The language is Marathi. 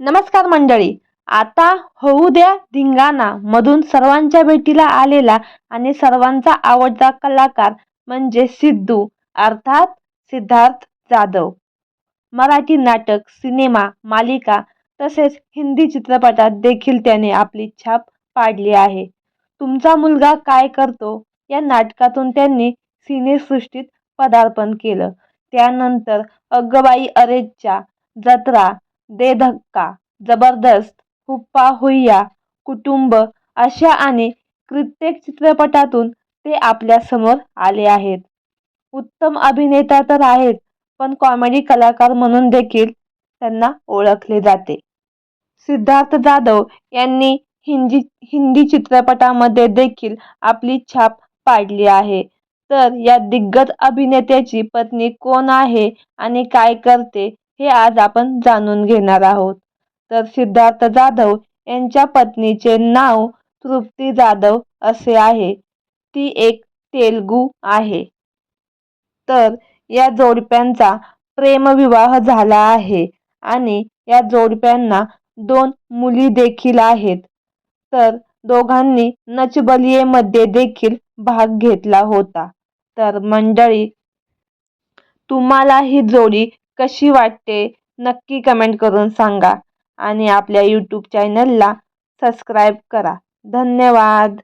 नमस्कार मंडळी. आता होऊ द्या धिंगाणा. मधून सर्वांच्या भेटीला आलेला आणि सर्वांचा आवडता कलाकार म्हणजे सिद्धू अर्थात सिद्धार्थ जाधव. मराठी नाटक सिनेमा मालिका तसेच हिंदी चित्रपटात देखील त्याने आपली छाप पाडली आहे. तुमचा मुलगा काय करतो? या नाटकातून त्यांनी सिनेसृष्टीत पदार्पण केलं. त्यानंतर अग्गबाई अरेच्या जत्रा दे धक्का जबरदस्त हुप्पा हुय्या कुटुंब अशा आणि कित्येक चित्रपटातून ते आपल्यासमोर आले आहेत. उत्तम अभिनेता तर आहेत पण कॉमेडी कलाकार म्हणून देखील त्यांना ओळखले जाते. सिद्धार्थ जाधव यांनी हिंदी हिंदी चित्रपटामध्ये देखील आपली छाप पाडली आहे. तर या दिग्गज अभिनेत्याची पत्नी कोण आहे आणि काय करते हे आज आपण जाणून घेणार आहोत. तर सिद्धार्थ जाधव यांच्या पत्नीचे नाव तृप्ती जाधव असे आहे. ती एक तेलगू आहे. तर या जोडप्यांचा प्रेमविवाह झाला आहे आणि या जोडप्यांना दोन मुली देखील आहेत. तर दोघांनी नचबलियेमध्ये देखील भाग घेतला होता. तर मंडळी तुम्हाला ही जोडी कशी वाटते नक्की कमेंट करून सांगा. आणि आपल्या यूट्यूब चॅनलला सबस्क्राईब करा. धन्यवाद.